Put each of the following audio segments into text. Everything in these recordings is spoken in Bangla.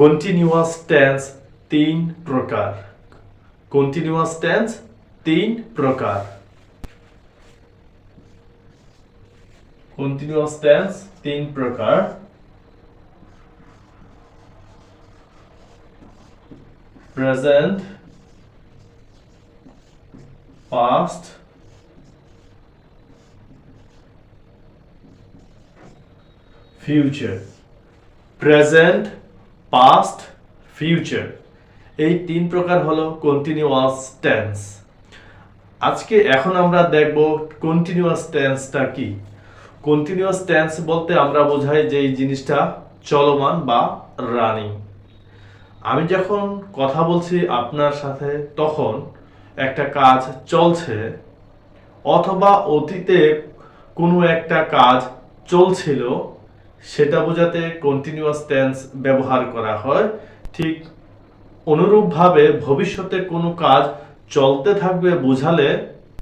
কন্টিনিউয়াস টেন্স তিন প্রকার। কন্টিনিউয়াস টেন্স তিন প্রকার। কন্টিনিউয়াস টেন্স তিন প্রকার। Present, past, future present past, future. এই তিন প্রকার হলো কন্টিনিউয়াস টেন্স আজকে এখন আমরা দেখব কন্টিনিউয়াস টেন্সটা কি? কন্টিনিউয়াস টেন্স বলতে আমরা বোঝাই যে এই জিনিসটা চলমান বা রানিং আমি যখন কথা বলছি আপনার সাথে, তখন একটা কাজ চলছে অথবা অতীতে কোনো একটা কাজ চলছিল সেটা বোঝাতে কন্টিনিউয়াস টেন্স ব্যবহার করা হয়। ঠিক অনুরূপভাবে ভবিষ্যতে কোনো কাজ চলতে থাকবে বোঝালে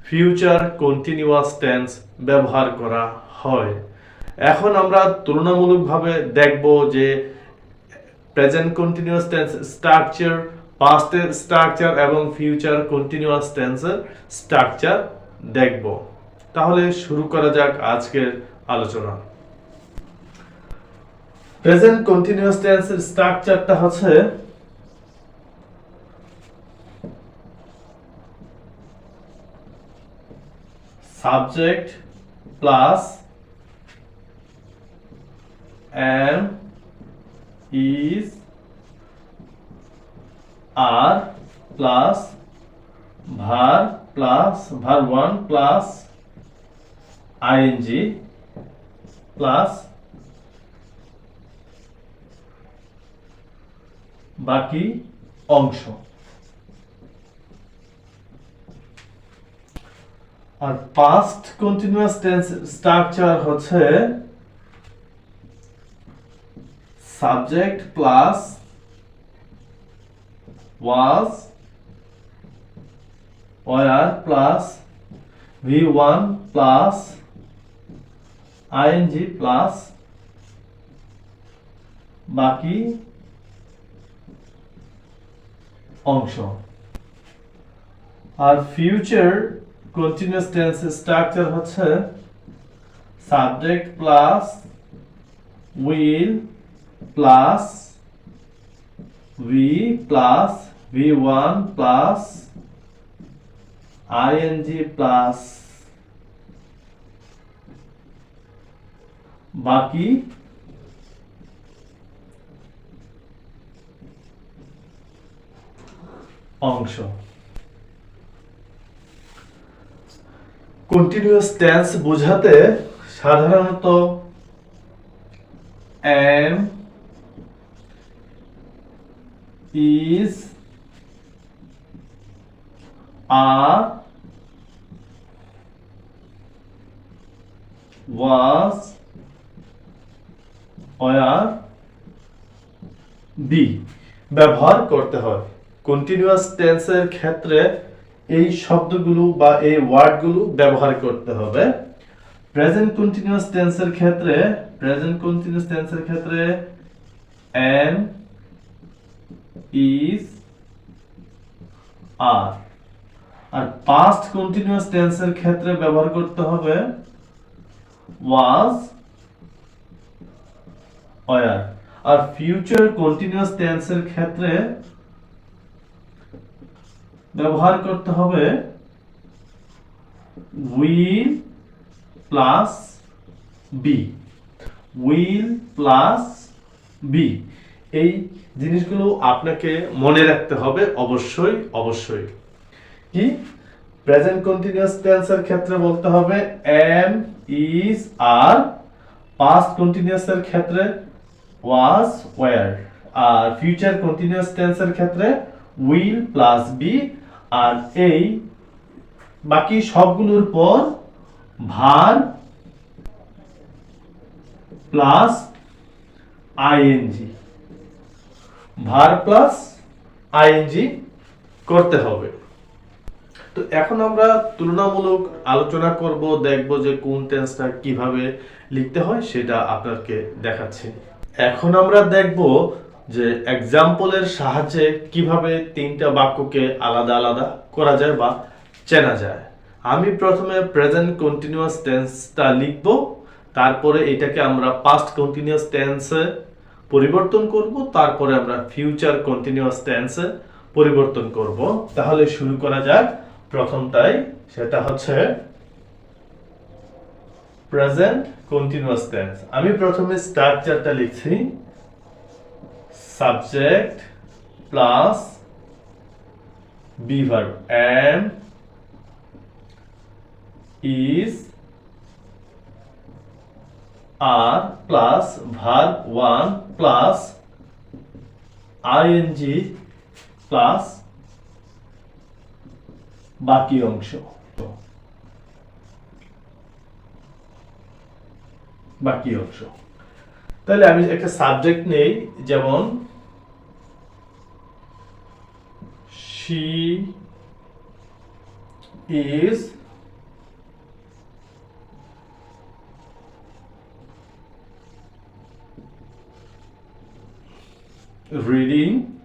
ফিউচার কন্টিনিউয়াস টেন্স ব্যবহার করা হয়। এখন আমরা তুলনামূলকভাবে দেখব যে প্রেজেন্ট কন্টিনিউয়াস টেন্স স্ট্রাকচার পাস্টের স্ট্রাকচার এবং ফিউচার কন্টিনিউয়াস টেন্সের স্ট্রাকচার দেখব। তাহলে শুরু করা যাক আজকের আলোচনা। প্রেজেন্ট কন্টিনিউয়াস টেন্সের স্ট্রাকচারটা হচ্ছে subject plus am is are plus var plus var 1 plus ing plus বাকি অংশ। আর পাস্ট কন্টিনিউয়াস টেন্স স্ট্রাকচার হচ্ছে subject plus was were plus V one plus ING plus বাকি অংশ। আর ফিউচার কন্টিনিউয়াস টেন্স স্ট্রাকচার হচ্ছে subject plus will plus v plus v1 plus ing plus বাকি অংশ। কন্টিনিউয়াস টেন্স বোঝাতে সাধারণত am is are was were be ব্যবহার করতে হয়। কন্টিনিউয়াস টেন্সের ক্ষেত্রে এই শব্দগুলো বা এই ওয়ার্ডগুলো ব্যবহার করতে হবে। প্রেজেন্ট কন্টিনিউয়াস টেন্সের ক্ষেত্রে প্রেজেন্ট কন্টিনিউয়াস টেন্সের ক্ষেত্রে am is are আর পাস্ট কন্টিনিউয়াস টেন্সের ক্ষেত্রে ব্যবহার করতে হবে ওয়াজ were আর ফিউচার কন্টিনিউয়াস টেন্সের ক্ষেত্রে ব্যবহার করতে হবে will plus be will plus be এই জিনিসগুলো আপনাকে মনে রাখতে হবে অবশ্যই অবশ্যই। কি? প্রেজেন্ট কন্টিনিউয়াস টেন্সের ক্ষেত্রে বলতে হবে এম ইজ আর পাস্ট কন্টিনিউয়াসের ক্ষেত্রে ওয়াজ ওয়ার আর ফিউচার কন্টিনিউয়াস টেন্সের ক্ষেত্রে উইল প্লাস বি আর এই বাকি সবগুলোর পর verb plus ING verb plus ING করতে হবে। তো এখন আমরা তুলনামূলক আলোচনা করব, দেখব যে কোন টেন্সটা কীভাবে লিখতে হয়, সেটা আপনাকে দেখাচ্ছি। এখন আমরা দেখব যে এক্সাম্পলের সাহায্যে কীভাবে তিনটা বাক্যকে আলাদা আলাদা করা যায় বা চেনা যায়। আমি প্রথমে প্রেজেন্ট কন্টিনিউয়াস টেন্সটা লিখব, তারপরে এটাকে আমরা পাস্ট কন্টিনিউয়াস টেন্সে পরিবর্তন করব, তারপরে আমরা ফিউচার কন্টিনিউয়াস টেন্সে পরিবর্তন করব। তাহলে শুরু করা যাক। প্রথমটাই, সেটা হচ্ছে প্রেজেন্ট কন্টিনিউয়াস টেন্স আমি প্রথমে স্ট্রাকচারটা লিখছি। Subject plus be verb am is are plus verb 1 plus ing plus বাকি অংশ। বাকি অংশ। তাহলে আমি একটা সাবজেক্ট নেই, যেমন she is reading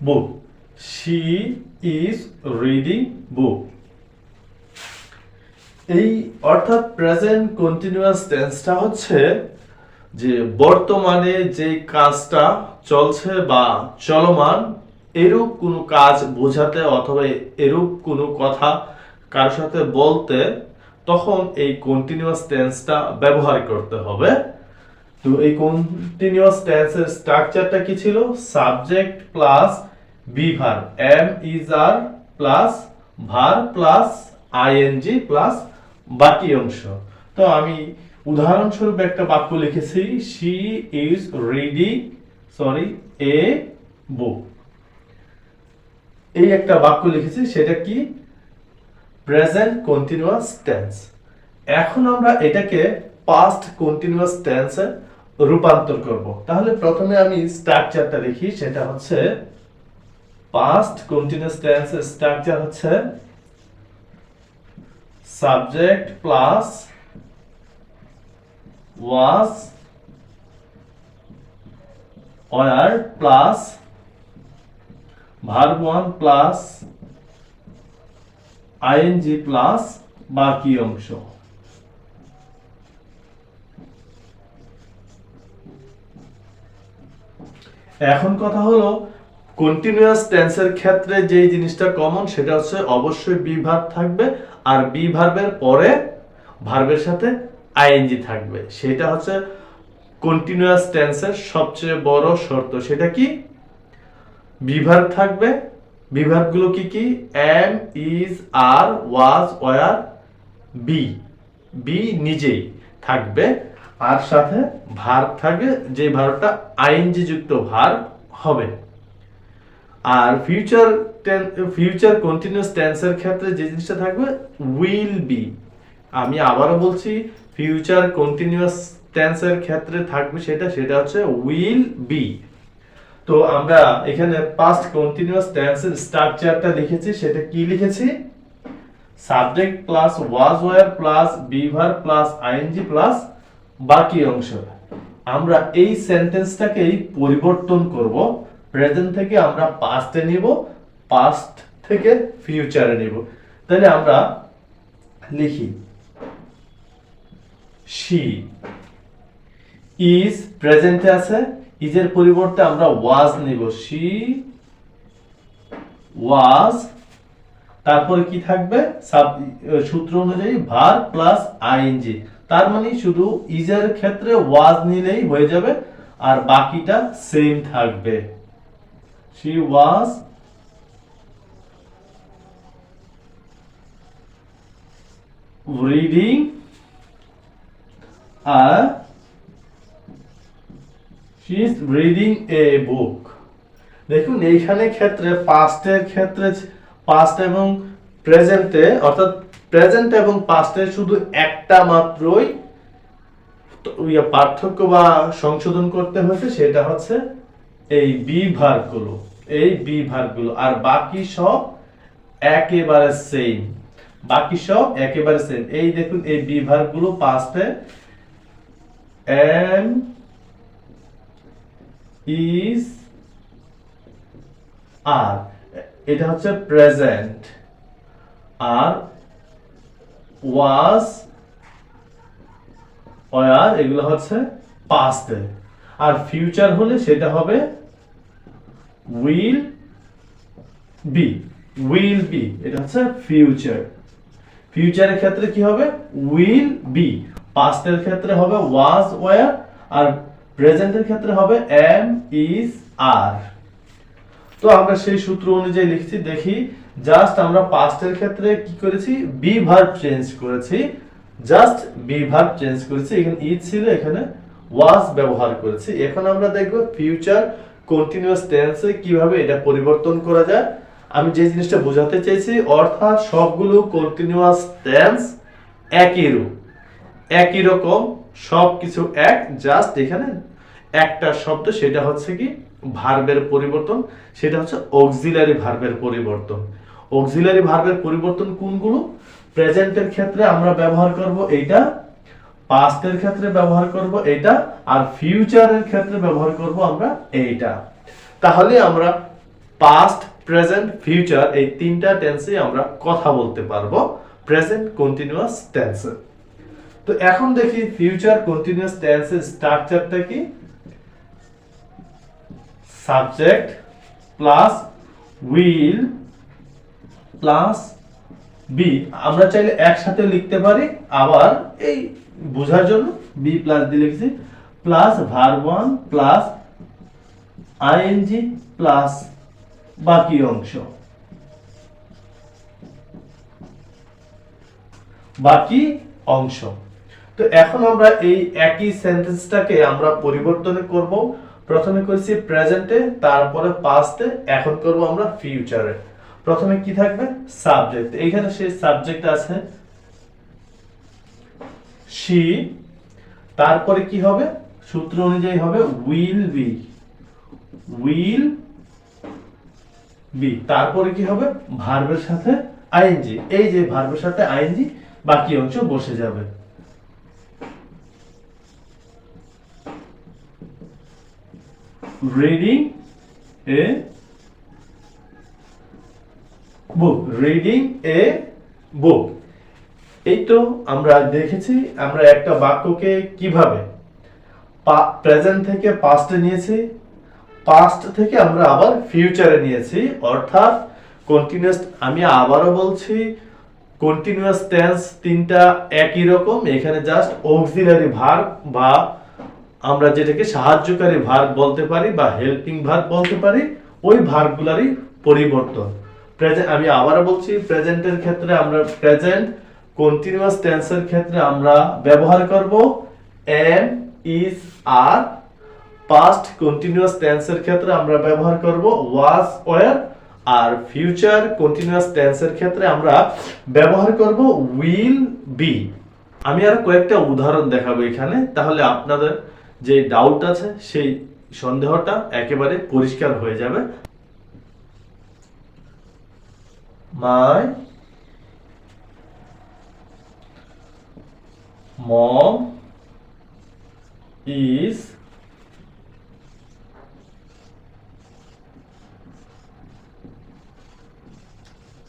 book she is reading book এই অর্থাৎ প্রেজেন্ট কন্টিনিউয়াস টেন্সটা হচ্ছে যে বর্তমানে যে কাজটা চলছে বা চলমান, এরূপ কোনো কাজ বোঝাতে অথবা এরূপ কোনো কথা কার সাথে বলতে তখন এই কন্টিনিউয়াস টেন্সটা ব্যবহার করতে হবে। তো এই কন্টিনিউয়াস টেন্সের স্ট্রাকচারটা কি ছিল? Subject plus be verb am is are plus verb plus ING plus বাকি অংশ। তো আমি উদাহরণস্বরূপ একটা বাক্য লিখেছি she is reading sorry a book এই একটা বাক্য লিখেছি, সেটা কি? প্রেজেন্ট কন্টিনিউয়াস টেন্স এখন আমরা এটাকে পাস্ট কন্টিনিউয়াস টেন্সে রূপান্তর করব। তাহলে প্রথমে আমি স্ট্রাকচারটা লিখি সেটা হচ্ছে পাস্ট কন্টিনিউয়াস টেন্সের স্ট্রাকচার হচ্ছে subject plus was were plus verb 1 plus ing plus বাকি অংশ। এখন কথা হলো কন্টিনিউয়াস টেন্সের ক্ষেত্রে যেই জিনিসটা কমন সেটা হচ্ছে অবশ্যই বি ভার্ব থাকবে, আর বি ভার্বের পরে ভার্বের সাথে আইএনজি থাকবে। সেটা হচ্ছে কন্টিনিউয়াস টেন্সের সবচেয়ে বড় শর্ত। সেটা কি? বিভাগ থাকবে। বিভাগগুলো কি কি? Am is are was were be be নিজেই থাকবে। আর সাথে ভার থাকবে, যে ভারটা আইএনজি যুক্ত ভার হবে। আর ফিউচার ফিউচার কন্টিনিউয়াস টেন্সের ক্ষেত্রে যে জিনিসটা থাকবে উইল বি আমি আবারও বলছি ফিউচার কন্টিনিউয়াস টেন্সের ক্ষেত্রে থাকবে সেটা সেটা হচ্ছে উইল বি তো আমরা এখানে পাস্ট কন্টিনিউয়াস টেন্সের স্ট্রাকচারটা লিখেছি, সেটা কি লিখেছি? Subject plus was were plus be verb plus ING plus বাকি অংশ। আমরা এই সেন্টেন্সটাকেই পরিবর্তন করব। প্রেজেন্ট থেকে আমরা পাস্টে নিব পাস্ট থেকে ফিউচারে নিব। তাহলে আমরা লিখি। শি ইজ প্রেজেন্টে আছে ইজের পরিবর্তে আমরা ওয়াজ নিব। শি ওয়াজ তারপরে কি থাকবে? সূত্র অনুযায়ী ভার প্লাস আইএনজি তার মানে শুধু ইজের ক্ষেত্রে ওয়াজ নিলেই হয়ে যাবে, আর বাকিটা সেম থাকবে। She was reading book. দেখুন, এইখানে ক্ষেত্রে পাস্টের ক্ষেত্রে পাস্ট এবং প্রেজেন্টে অর্থাৎ প্রেজেন্ট এবং শুধু একটা মাত্রই ইয়ে পার্থক্য বা সংশোধন করতে হয়েছে, সেটা হচ্ছে এই বি ভার্বগুলো এই বি ভার্বগুলো আর বাকি সব একেবারে সেম বাকি সব একেবারে সেম এই দেখুন, এই বি ভার্বগুলো পাস্টে এম ইজ আর এটা হচ্ছে প্রেজেন্ট আর ওয়াজ ওয়ার এগুলো হচ্ছে পাস্টে আর ফিউচার হলে সেটা হবে উইল বি উইল বি এটা হচ্ছে ফিউচার ফিউচারের ক্ষেত্রে কি হবে? উইল বি পাস্টের ক্ষেত্রে হবে ওয়াজ ওয়ার আর প্রেজেন্টের ক্ষেত্রে হবে এম ইজ আর তো আমরা সেই সূত্র অনুযায়ী লিখছি, দেখি জাস্ট আমরা পাস্টের ক্ষেত্রে কি করেছি? বি ভার্ব চেঞ্জ করেছি। জাস্ট বি ভার্ব চেঞ্জ করেছি। এখানে ইজ ছিল, এখানে ওয়াজ ব্যবহার করেছি। এখন আমরা দেখব ফিউচার কন্টিনিউয়াস টেন্সে কীভাবে এটা পরিবর্তন করা যায়। আমি যে জিনিসটা বোঝাতে চাইছি অর্থাৎ সবগুলো কন্টিনিউয়াস টেন্স একই রূপ। একই রকম সব কিছু এক জাস্ট এখানে একটা শব্দ, সেটা হচ্ছে কি ভার্বের পরিবর্তন, সেটা হচ্ছে অক্সিলারি ভার্বের পরিবর্তন। অক্সিলারি ভার্বের পরিবর্তন কোনগুলো? প্রেজেন্টের ক্ষেত্রে আমরা ব্যবহার করব এইটা পাস্টের ক্ষেত্রে ব্যবহার করব এইটা, আর ফিউচারের ক্ষেত্রে ব্যবহার করব আমরা এইটা। তাহলে আমরা পাস্ট প্রেজেন্ট ফিউচার এই তিনটা টেন্সে আমরা কথা বলতে পারব। প্রেজেন্ট কন্টিনিউয়াস টেন্সে তো এখন দেখি ফিউচার কন্টিনিউয়াস টেন্সের স্ট্রাকচারটা কি? Subject plus will plus be আমরা চাইলে একসাথে লিখতে পারি, আবার এই বোঝার জন্য বি প্লাস দিয়ে লিখছি plus verb one plus ING plus বাকি অংশ। বাকি অংশ। তো এখন আমরা এই একই সেন্টেন্সটাকে আমরা পরিবর্তন করব। প্রথমে করছি প্রেজেন্টে তারপরে পাস্টে এখন করব আমরা ফিউচারে প্রথমে কি থাকবে? সাবজেক্ট এইখানে সেই সাবজেক্ট আছে। শি তারপরে কি হবে? সূত্র অনুযায়ী হবে উইল বি উইল বি তারপরে কি হবে? ভার্বের সাথে আইএনজি এই যে ভার্বের সাথে আইএনজি বাকি অংশ বসে যাবে। Reading a book reading a book এই তো আমরা দেখেছি, আমরা একটা বাক্যকে কীভাবে প্রেজেন্ট থেকে পাস্টে নিয়েছি পাস্ট থেকে আমরা আবার ফিউচারে নিয়েছি, অর্থাৎ কন্টিনিউয়াস আমি আবারও বলছি কন্টিনিউয়াস টেন্স তিনটা একই রকম, এখানে জাস্ট অক্সিলারি ভার্ব বা আমরা যেটাকে সাহায্যকারী ভার্ব বলতে পারি বা হেল্পিং ভার্ব বলতে পারি, ওই ভার্বগুলারই পরিবর্তন। প্রেজেন্ট আমি আবারও বলছি প্রেজেন্টের ক্ষেত্রে আমরা প্রেজেন্ট কন্টিনিউয়াস টেন্সের ক্ষেত্রে আমরা ব্যবহার করব am is are past continuous টেন্সের ক্ষেত্রে আমরা ব্যবহার করব ওয়াজ ওয়ার আর ফিউচার কন্টিনিউয়াস টেন্সের ক্ষেত্রে আমরা ব্যবহার করব উইল বি আমি আর কয়েকটা উদাহরণ দেখাবো এখানে, তাহলে আপনাদের যে ডাউট আছে সেই সন্দেহটা একেবারে পরিষ্কার হয়ে যাবে। My mom is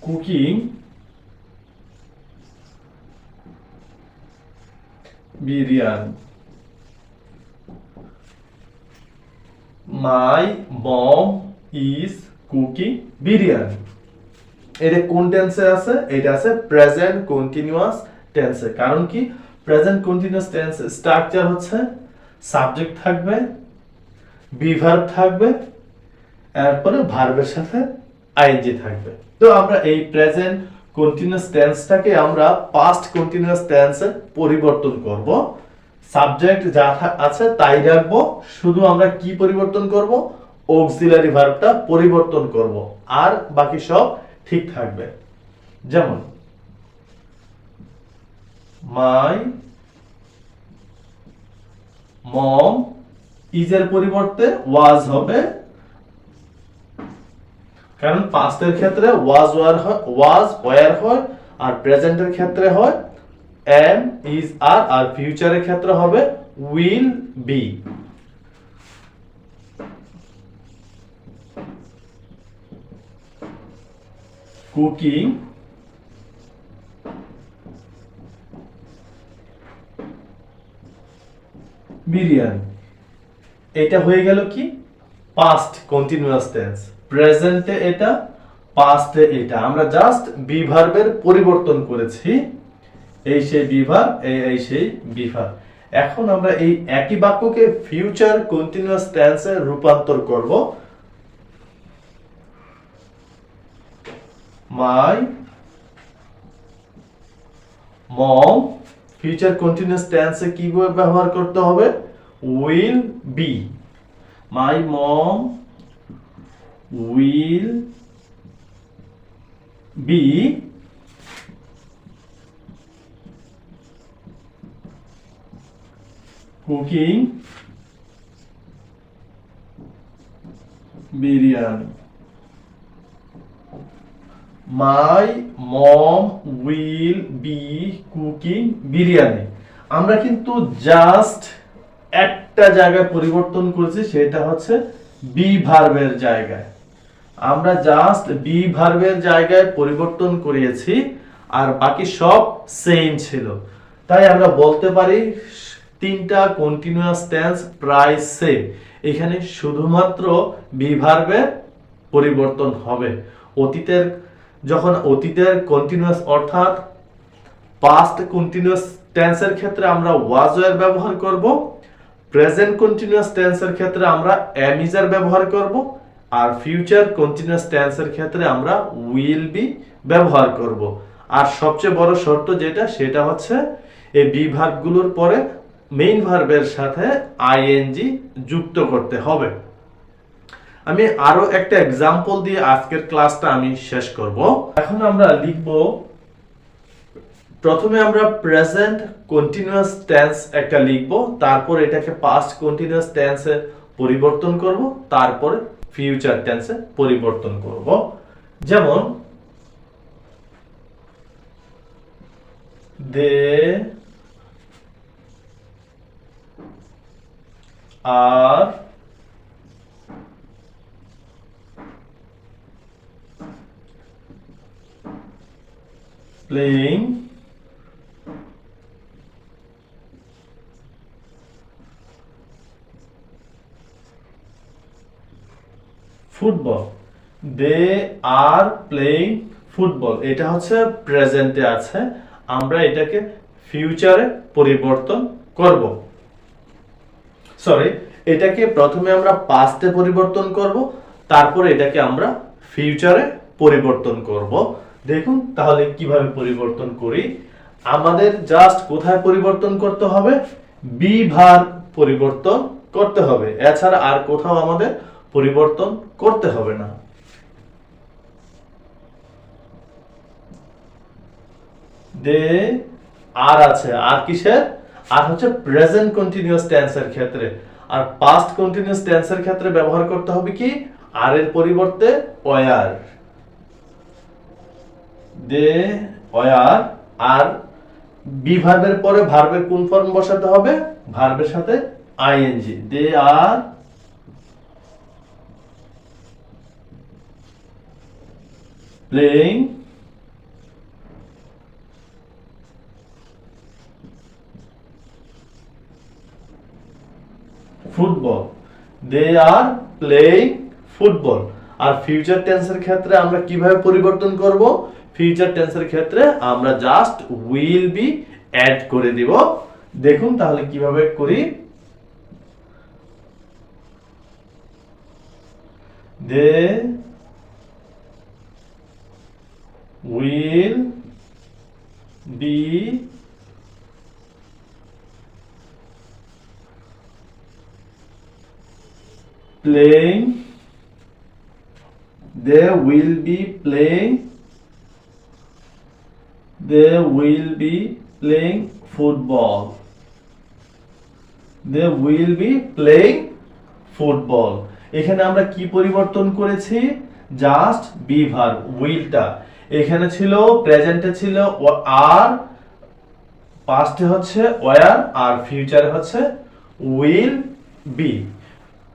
cooking biryani my mom is cooking biryani এটা কোন টেন্সে আছে? এটা আছে প্রেজেন্ট কন্টিনিউয়াস টেন্সে কারণ কি? প্রেজেন্ট কন্টিনিউয়াস টেন্স স্ট্রাকচার হচ্ছে সাবজেক্ট থাকবে বিভার্ব থাকবে, এরপরে ভার্বের সাথে আইএনজি থাকবে। তো আমরা এই প্রেজেন্ট কন্টিনিউয়াস টেন্সটাকে আমরা পাস্ট কন্টিনিউয়াস টেন্সে পরিবর্তন করব। সাবজেক্ট যা আছে তাই রাখব। শুধু আমরা কি পরিবর্তন করব? অক্সিলারি ভার্বটা পরিবর্তন করব। আর বাকি সব ঠিক থাকবে। যেমন মাই মম ইজের পরিবর্তে ওয়াজ হবে। কারণ পাস্টের ক্ষেত্রে ওয়াজ ওয়ার হয় ওয়াজ ওয়ার হয়, আর প্রেজেন্টের ক্ষেত্রে হয়। এম ইজ আর আর ফিউচারের ক্ষেত্রে হবে উইল বি কুকিং বিরিয়ানি এটা হয়ে গেল কি? পাস্ট কন্টিনিউয়াস টেন্স প্রেজেন্টে এটা পাস্টে এটা। আমরা জাস্ট বি ভার্বের পরিবর্তন করেছি। এই সেই বিভার এই এই সেই বিভার এখন আমরা এই একই বাক্যকে ফিউচার কন্টিনিউয়াস টেন্সে রূপান্তর করব। মাই মম ফিউচার কন্টিনিউয়াস টেন্সে কীভাবে ব্যবহার করতে হবে? Will be my mom will be cooking, biryani. My mom will be cooking biryani. আমরা কিন্তু জাস্ট একটা জায়গায় পরিবর্তন করেছি, সেটা হচ্ছে বি ভার্বের জায়গায়। আমরা জাস্ট বি ভার্বের জায়গায় পরিবর্তন করিয়েছি আর বাকি সব সেম ছিল। তাই আমরা বলতে পারি তিনটা কন্টিনিউয়াস টেন্স প্রায় সেম এখানে শুধুমাত্র বি ভার্বের পরিবর্তন হবে। অতীতের যখন অতীতের কন্টিনিউয়াস অর্থাৎ পাস্ট কন্টিনিউয়াস টেন্সের ক্ষেত্রে আমরা ওয়াজ এর ব্যবহার করব প্রেজেন্ট কন্টিনিউয়াস টেন্সের ক্ষেত্রে আমরা অ্যামিজার ব্যবহার করব, আর ফিউচার কন্টিনিউয়াস টেন্সের ক্ষেত্রে আমরা উইল বি ব্যবহার করব। আর সবচেয়ে বড় শর্ত যেটা, সেটা হচ্ছে এই বি ভার্বগুলোর পরে মেইন ভার্বের সাথে আইএনজি যুক্ত করতে হবে। আমি আরও একটা এক্সাম্পল দিয়ে আজকের ক্লাসটা আমি শেষ করব। এখন আমরা লিখব, প্রথমে আমরা প্রেজেন্ট কন্টিনিউয়াস টেন্স একটা লিখব, তারপর এটাকে পাস্ট কন্টিনিউয়াস টেন্সে পরিবর্তন করব, তারপরে ফিউচার টেন্সে পরিবর্তন করব। যেমন they are playing football they are playing football এটা হচ্ছে প্রেজেন্টে আছে। আমরা এটাকে ফিউচারে পরিবর্তন করব। সরি এটাকে প্রথমে আমরা পাস্টে পরিবর্তন করব, তারপরে এটাকে আমরা ফিউচারে পরিবর্তন করব। দেখুন, তাহলে কীভাবে পরিবর্তন করি? আমাদের জাস্ট কোথায় পরিবর্তন করতে হবে? বি ভার পরিবর্তন করতে হবে। এছাড়া আর কোথাও আমাদের পরিবর্তন করতে হবে না। দে আর আছে, আর কিসের? আর হচ্ছে প্রেজেন্ট কন্টিনিউয়াস টেন্সের ক্ষেত্রে। আর পাস্ট কন্টিনিউয়াস টেন্সের ক্ষেত্রে ব্যবহার করতে হবে কি? আর এর পরিবর্তে ওয়ার দে ওয়ার আর বি ভার্বের পরে ভার্বের কোন ফর্ম বসাতে হবে? ভার্বের সাথে ING they, are playing football. They are playing football R future টেন্সের ক্ষেত্রে আমরা কীভাবে পরিবর্তন করব? ফিউচার টেন্সের ক্ষেত্রে আমরা জাস্ট উইল বি অ্যাড করে দিব। দেখুন তাহলে কীভাবে করি। দে will be playing they will be playing they will be playing football they will be playing football এখানে আমরা কি পরিবর্তন করেছি জাস্ট বি ভার্ব উইলটা এখানে ছিল প্রেজেন্টে ছিল আর পাস্টে হচ্ছে ওয়ার আর ফিউচারে হচ্ছে উইল বি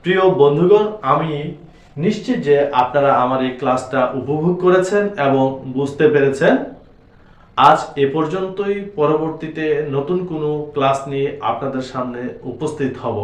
প্রিয় বন্ধুগণ, আমি নিশ্চিত যে আপনারা আমার এই ক্লাসটা উপভোগ করেছেন এবং বুঝতে পেরেছেন। আজ এ পর্যন্তই। পরবর্তীতে নতুন কোনো ক্লাস নিয়ে আপনাদের সামনে উপস্থিত হব।